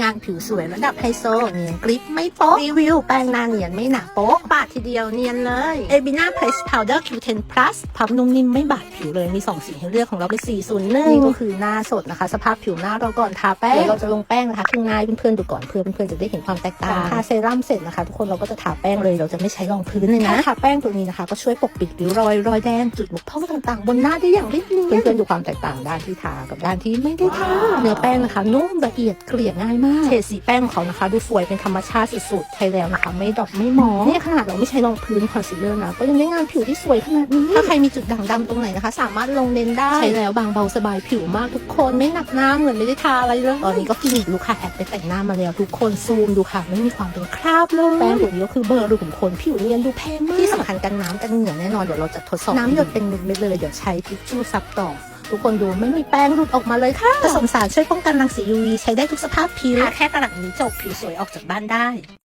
งานผิวสวยระดับไฮโซเนียนกริปไม่โป๊ะรีวิวแป้งหน้าเนียนไม่หนาโป๊ะปาดทีเดียวเนียนเลยเอบิน่าเพรสพาวเดอร์ Q10 plus พับนุ่มนิ่มไม่บาดผิวเลยมี2สีให้เลือกของเราเป็นสีศูนย์หนึ่งนี่ก็คือหน้าสดนะคะ สภาพผิวหน้าเราก่อนทาแป้งเดี๋ยวเราจะลงแป้งนะคะข้างหน้าให้เพื่อนๆดูก่อนเพื่อเพื่อนๆจะได้เห็นความแตกต่างทาเซรั่มเสร็จนะคะ ทุกคนเราก็จะทาแป้งเลยเราจะไม่ใช้รองพื้นเลยนะทาแป้งตัวนี้นะคะ ก็ช่วยปกปิดริ้วรอยรอยแดงจุดหมุกพองต่างๆ บนหน้าได้อย่างรีบเนียนเพื่อนๆดูความแตกต่างด้านที่ทากับด้านที่ไม่ได้ทาเนื้อแป้งนะคะนุ่มละเอียดเกลี่ยง่ายมากเฉดสีแป้งของเขานะคะ ดูสวยเป็นธรรมชาติสุดๆใช้แล้วนะคะ ไม่ดรอกไม่มองเนี่ยขนาดเราไม่ใช้รองพื้นคอนซีลเลอร์นะก็ยังได้งานผิวที่สวยขนาดนี้ ถ้าใครมีจุดด่างดำตรงไหนนะคะ สามารถลงเลนได้ใช้แล้วบางเบาสบายผิวมากทุกคนไม่หนักหน้าเหมือนไม่ได้ทาอะไรเลยตอนนี้ก็กินอีกลูกค้าแอบไปแต่งหน้ามาแล้วทุกคนซูมดูค่ะ ไม่มีความเป็นคราบเลยแป้งตัวนี้ก็คือเบอร์รูขุมขนผิวเนียนดูแพงมากที่สำคัญกันน้ำกันเหงื่อแน่นอนเดี๋ยวเราจะทดสอบน้ำหยดเป็นเม็ดๆเลยเดี๋ยวใช้ทิชชู่ซับต่อ ทุกคนดูไม่มีแป้งหลุดออกมาเลยค่ะผสมสารช่วยป้องกันรังสี UV ใช้ได้ทุกสภาพผิวทาแค่กระดับนี้จบผิวสวยออกจากบ้านได้